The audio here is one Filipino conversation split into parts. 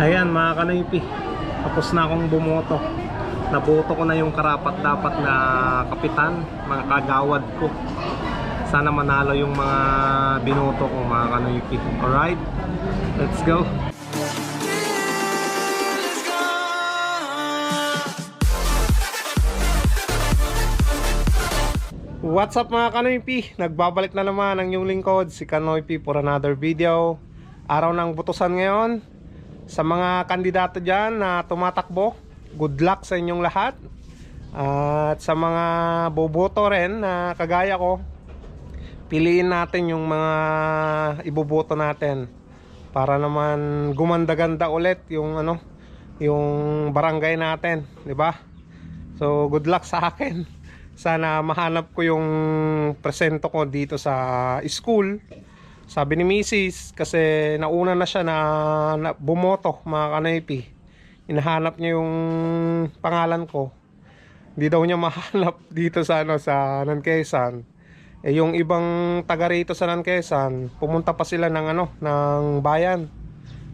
Ayan mga kanipi, tapos na akong bumoto. Naboto ko na yung karapat dapat na kapitan, mga kagawad ko. Sana manalo yung mga binoto ko mga kanipi. Alright, let's go. What's up mga Kanoypi? Nagbabalik na naman ang yung lingkod, si Kanoypi for another video. Araw ng butusan ngayon. Sa mga kandidato dyan na tumatakbo, good luck sa inyong lahat. At sa mga boboto rin na kagaya ko, piliin natin yung mga iboboto natin para naman gumanda-ganda ulit yung ano yung barangay natin, 'di ba? So good luck sa akin. Sana mahanap ko yung presento ko dito sa school. Sabi ni Mrs. kasi nauna na siya na, na bumoto mga kanaypi. Hinahanap niya yung pangalan ko. Hindi daw niya mahanap dito sa ano sa Nanquesan. Eh yung ibang taga rito sa Nanquesan, pumunta pa sila ng ano ng bayan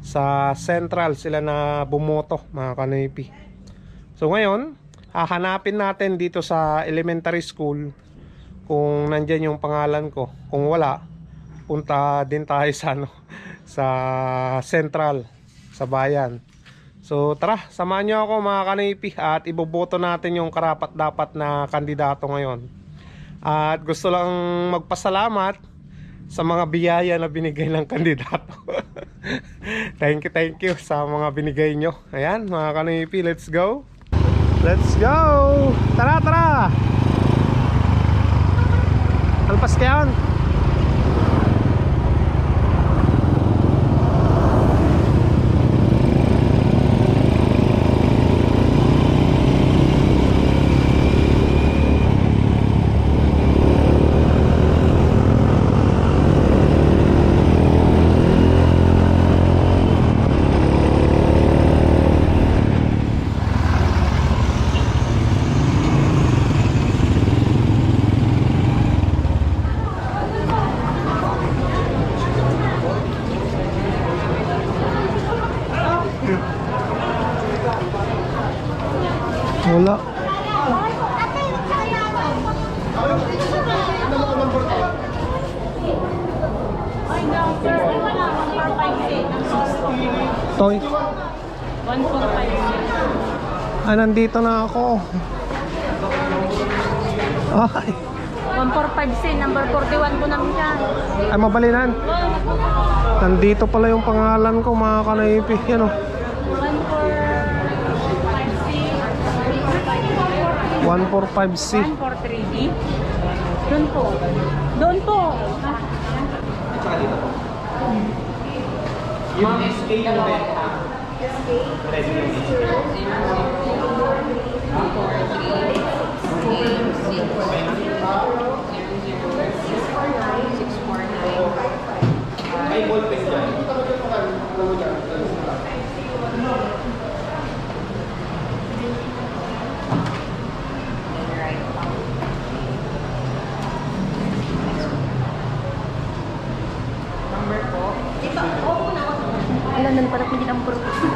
sa Central sila na bumoto mga kanaypi. So ngayon, hahanapin natin dito sa elementary school kung nandyan yung pangalan ko. Kung wala, punta din tayo sa ano, sa Central, sa bayan. So tara, samahan nyo ako mga kanipi at iboboto natin yung karapat dapat na kandidato ngayon. At gusto lang magpasalamat sa mga biyaya na binigay ng kandidato. thank you, thank you sa mga binigay nyo. Ayan, mga kanipi, let's go. Let's go! Tara, tara! Alpas ka. Wala. Toy. 1456. Nandito na ako. Ay, 1456, number 41 ko naman yan. ay mabalinan. Nandito pala yung pangalan ko, mga kanaipi. Yan o. 145C. 143D. Doon po. Doon po. Yung SK yung. Number po. Alam, nun parang hindi number po.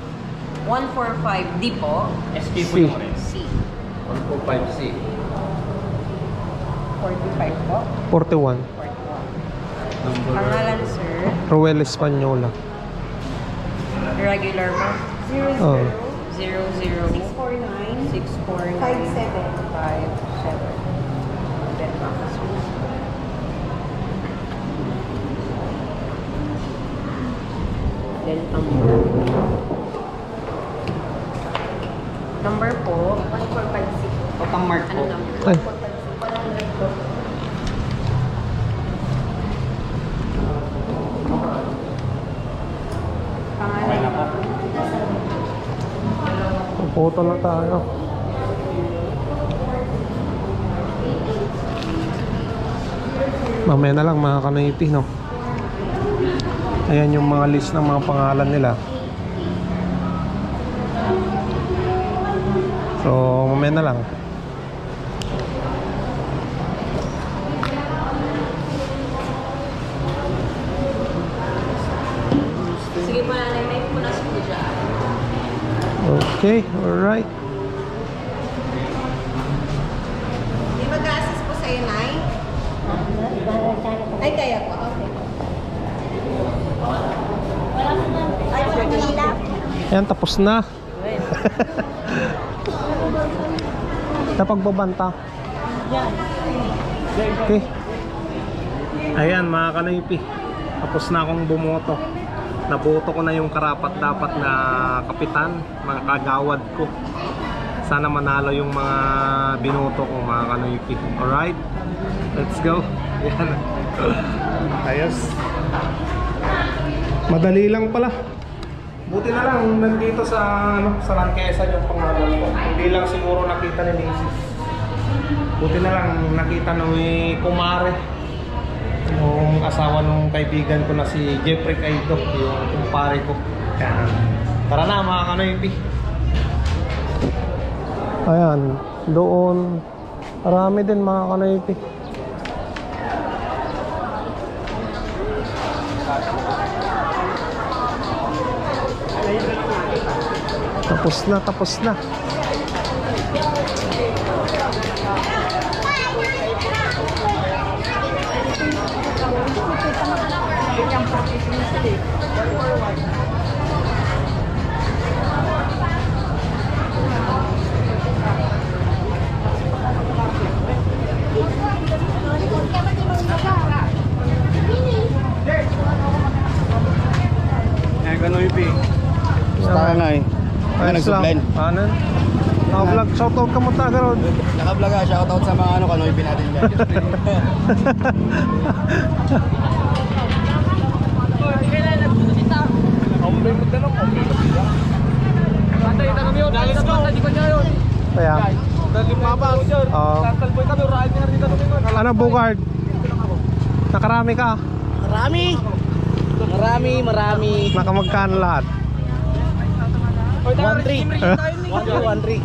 145D po. SK C. po yung rin. C. 145C. 45 po. 41. 41. Number Pangalan, sir. Ruel Española. Regular mo. Zero Oh. zero 00 six four nine 649 five seven. 57. Then, ma'am, sir. Then, number. Po. One four five six. Patang mark Ano po. number? Ay, po. Pangalan Okay na po. Naputo na tayo. Mamaya na lang mga kanipi, no? Ayan yung mga list ng mga pangalan nila. So, mamaya na lang. Sige po nanay, may punas po dyan. Okay, alright. Di ba ga-assist po sa'yo, Nay? Ay, kaya po. Okay. Ay, wala na lang. Ayan, tapos na. Napagbabanta. Okay. Ayan, mga kanaypi. Tapos na akong bumoto. Naboto ko na yung karapat dapat na kapitan, mga kagawad ko. Sana manalo yung mga binoto ko, mga kanaypi. Alright? Let's go. Ayos. Madali lang pala. Buti na lang nandito sa ano, sa Langkesa yung pangalan ko. Hindi lang siguro nakita ni Macy's. Buti na lang nakita may kumare. Yung asawa nung kaibigan ko na si Jeffrey Kaido, yung kumpare ko. Kaya, tara na mga kanoypi. Ayan, doon. Marami din mga kanoypi. Tapos na, tapos na. Ay, kanoypi. Basta na eh. Ano nag-supply? Ano? Naka-vlog. Shoutout ka mo taga ron. Naka-vlog ah, shoutout sa mga ano, kanoypi natin dyan. Kaya. Oo. Ano, Bugard? Nakarami ka? Marami. Marami, marami. Nakamagkano lahat? 1-3. 1-3.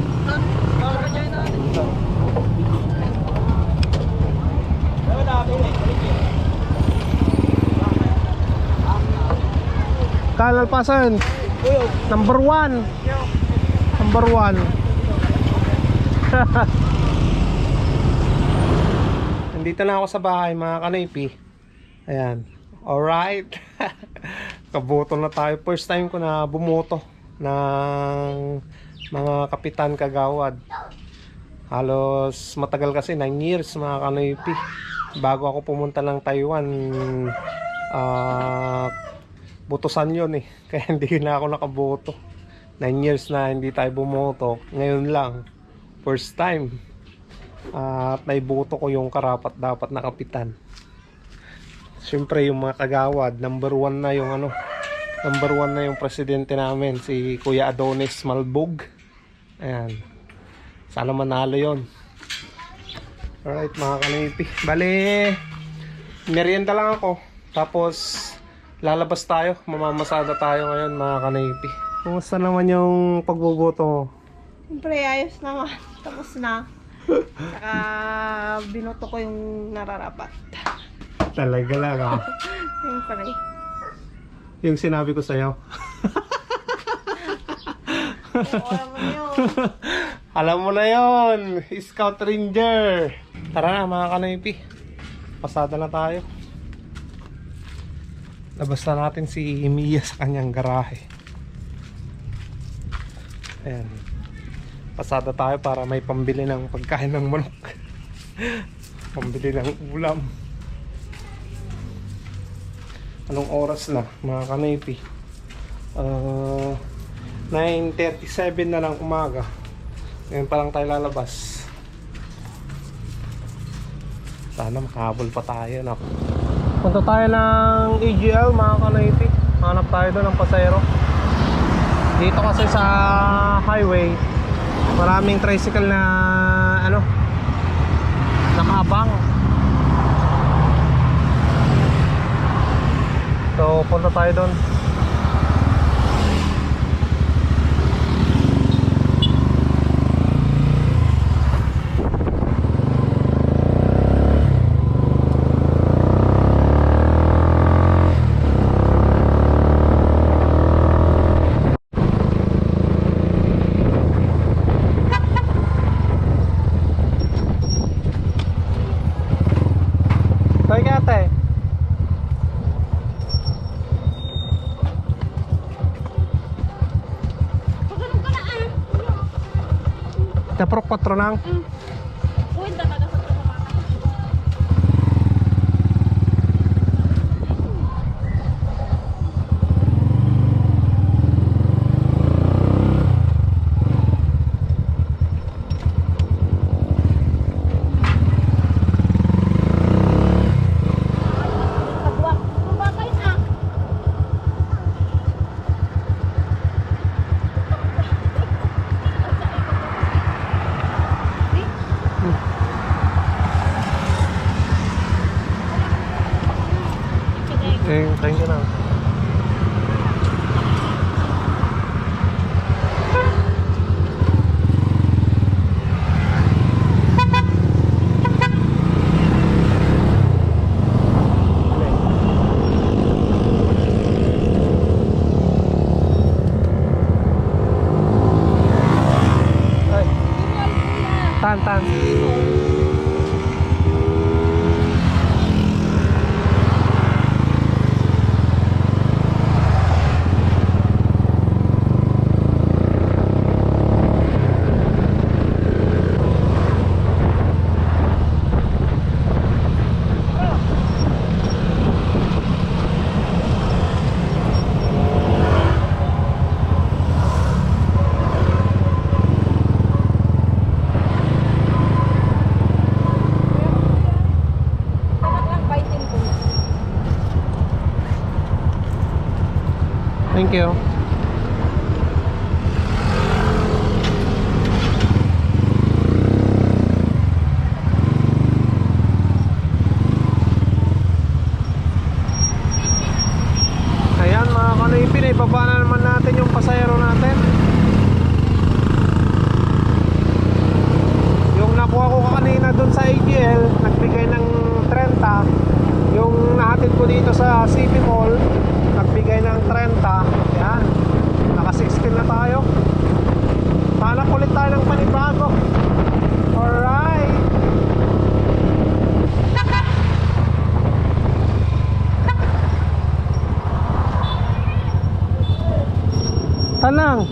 Kalalpasan. Number one. Number one. Nandito na ako sa bahay mga kanaypi. Ayan. Alright. Kaboto na tayo. First time ko na bumoto ng mga kapitan kagawad. Halos matagal kasi 9 years mga kanaypi. Bago ako pumunta ng Taiwan, ah butusan yun eh. Kaya hindi na ako nakaboto. 9 years na hindi tayo bumoto. Ngayon lang. First time. At naiboto ko yung karapat dapat na kapitan. Siyempre yung mga kagawad, number one na yung ano, number one na yung presidente namin, si Kuya Adonis Malbog. Ayan. Sana manalo yon. Alright mga kanipi. Bale, merienda lang ako. Tapos, lalabas tayo. Mamamasada tayo ngayon mga kanipi. Kumusta naman yung pagboboto mo? Siyempre, ayos naman. Tapos na. Saka, binoto ko yung nararapat. Talaga lang ah. Siyempre. Yung sinabi ko sa'yo. Alam mo na yon, Scout Ranger. Tara na mga kanipi. Pasada na tayo. Labas na natin si Mia sa kanyang garahe. Ayan. Pasada tayo para may pambili ng pagkain ng manok. pambili ng ulam. Anong oras na mga kanipi? Uh, 9.37 na lang umaga. Ngayon pa lang tayo lalabas. Sana makahabol pa tayo. No? Punta tayo ng AGL mga kanaiti. Hanap tayo doon ng pasero. Dito kasi sa highway, Maraming tricycle na ano nakabang. So, punta tayo doon. propotronang. Mm. 棒 Thank you. Tanang.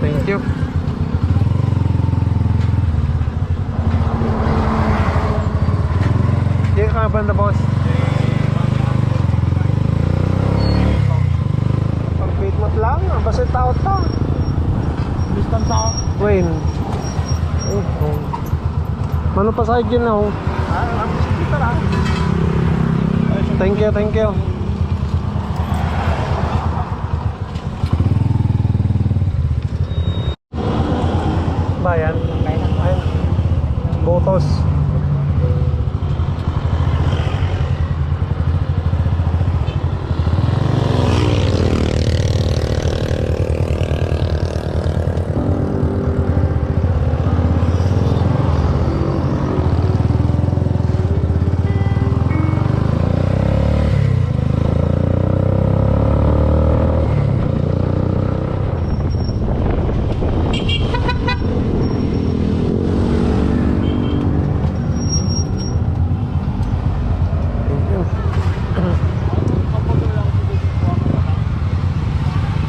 Thank you. Hindi ka banda boss. Pag-wait mo lang, ang basta tao ta. Bistan sa Wayne. Oh, oh. Mano pa side yun na oh. Thank you, thank you. Bayan. Bayan. Botos.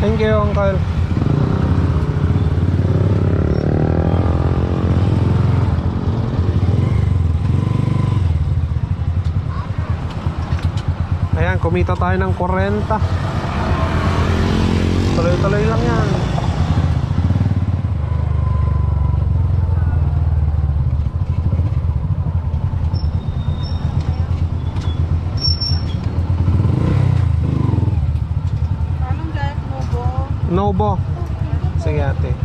Thank you, Uncle. Ayan, kumita tayo ng 40. Tuloy-tuloy lang yan. Nobo. Sige ate.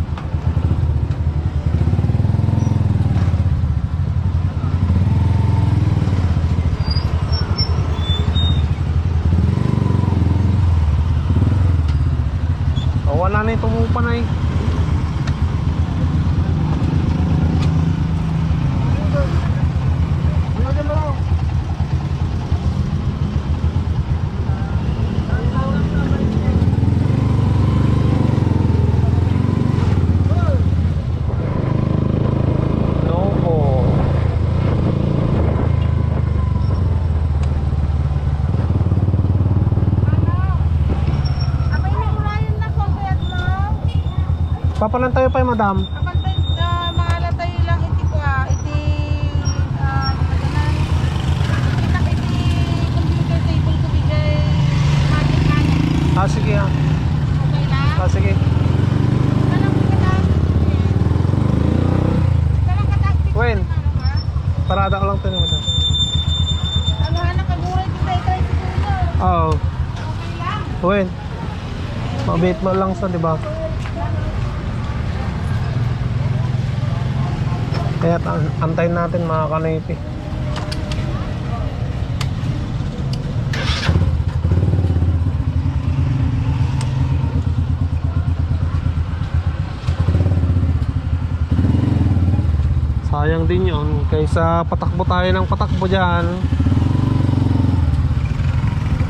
Oh, wala na yung tumupa na eh. Nobo. Abay na murayan na ko, kaya mo. Papalan tayo pa eh, madam. Apan tayo, uh, mahala tayo lang iti ko ah. Iti, ah. Kita iti computer table ko bigay magic man. Ah, sige ah. Okay lang? Ah, sige. When? Parada ko lang tayo madam. Ano ha, nakaguray kita i-try siguro. Oo. Okay lang. When? Mabait mo lang sa, di ba? Kaya an- antayin natin mga kanipi. Sayang din yon kaysa patakbo tayo ng patakbo dyan.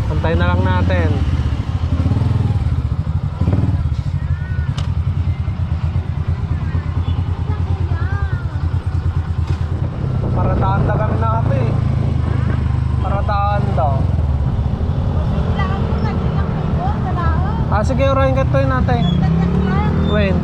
Antayin na lang natin. Parataan na kami na ate. Parataan daw. Kailangan mo na ilang pibo sa lahat. Ah sige, orahin ka to yun ate. Ganyan lang. When?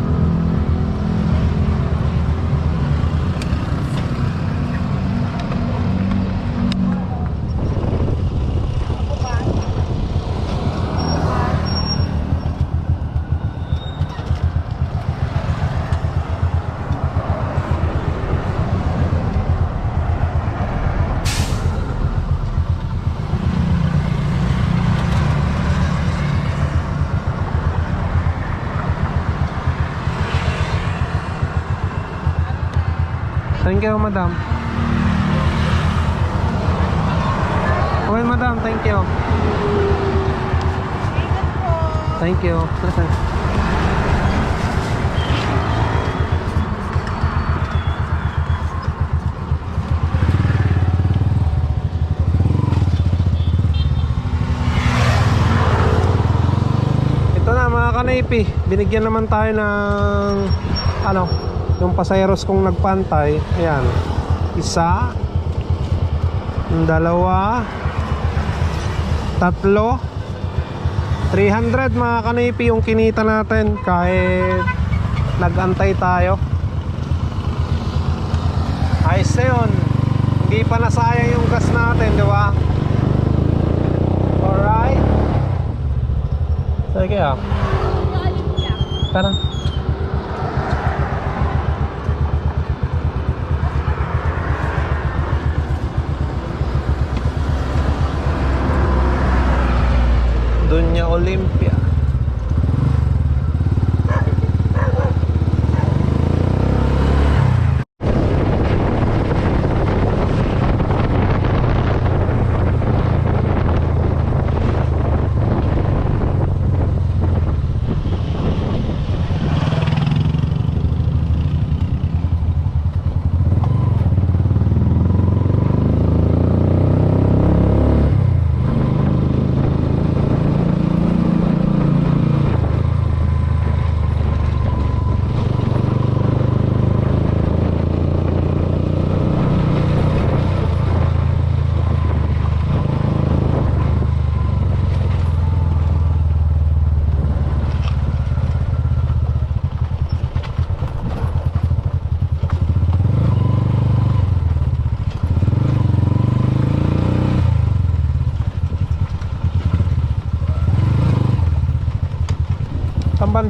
Thank you, madam. Okay, madam. Thank you. Thank you. Ito na mga kanaypi, binigyan naman tayo ng ano, yung pasayeros kong nagpantay. Ayan. Isa, dalawa, tatlo, 300 mga kanipi yung kinita natin kahit nagantay tayo. Ayos na yun. Hindi pa nasayang yung gas natin, di ba? Alright. Sige ah. Tara. Olympia.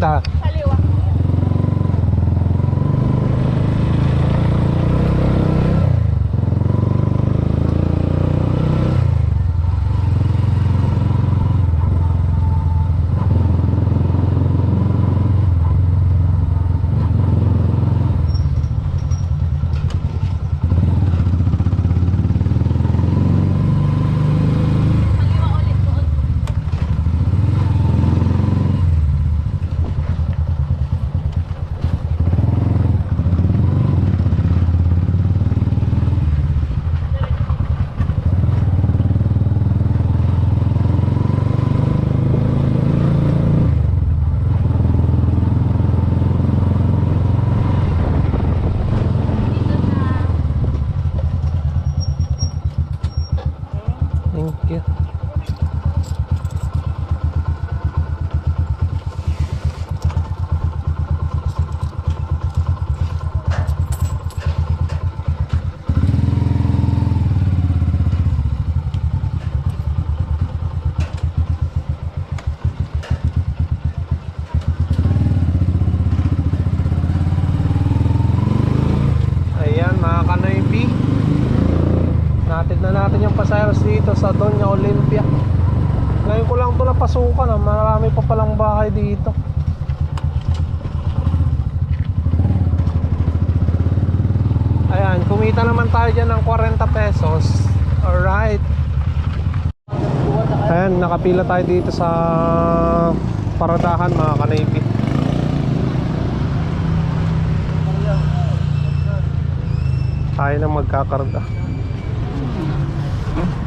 anda napasukan ah. Marami pa palang bahay dito. Ayan, kumita naman tayo dyan ng 40 pesos. Alright. Ayan, nakapila tayo dito sa paradahan mga kanaypi. Tayo na magkakarga Thank you.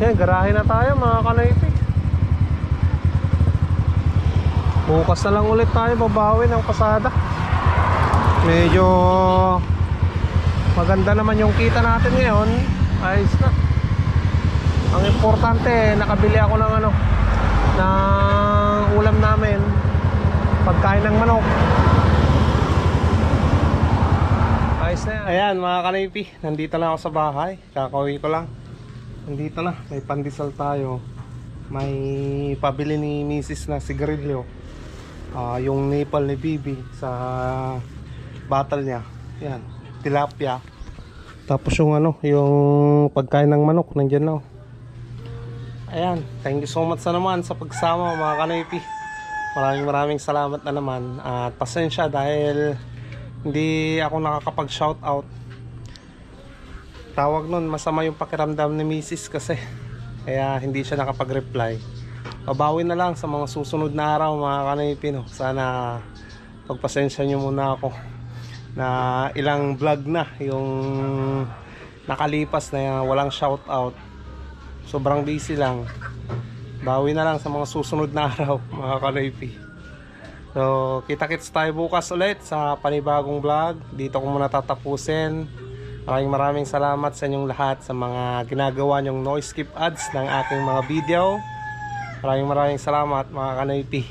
Yan, garahe na tayo mga kanaypi. Bukas na lang ulit tayo babawi ng pasada. Medyo maganda naman yung kita natin ngayon. Ayos na. Ang importante, nakabili ako ng ano, ng ulam namin. Pagkain ng manok. Ayos na yan. Ayan mga kanaypi, nandito na ako sa bahay. Kakauwi ko lang. Nandito na, may pandesal tayo. May pabili ni Mrs. na sigarilyo. Ah, yung nipple ni Bibi sa battle niya. Yan, tilapia. Tapos yung ano, yung pagkain ng manok, nandyan na. oh. Ayan, thank you so much na naman sa pagsama mga kanaypi. Maraming maraming salamat na naman. At pasensya dahil hindi ako nakakapag shout out tawag nun masama yung pakiramdam ni Mrs. kasi kaya hindi siya nakapag-reply babawi na lang sa mga susunod na araw mga kanaypino sana pagpasensya nyo muna ako na ilang vlog na yung nakalipas na walang shout out sobrang busy lang bawi na lang sa mga susunod na araw mga kanaypi So, kita-kits tayo bukas ulit sa panibagong vlog. Dito ko muna tatapusin. Maraming maraming salamat sa inyong lahat sa mga ginagawa nyong noise skip ads ng aking mga video. Maraming maraming salamat mga kanaypi.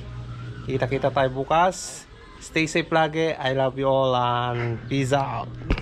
Kita-kita tayo bukas. Stay safe lagi. I love you all and peace out.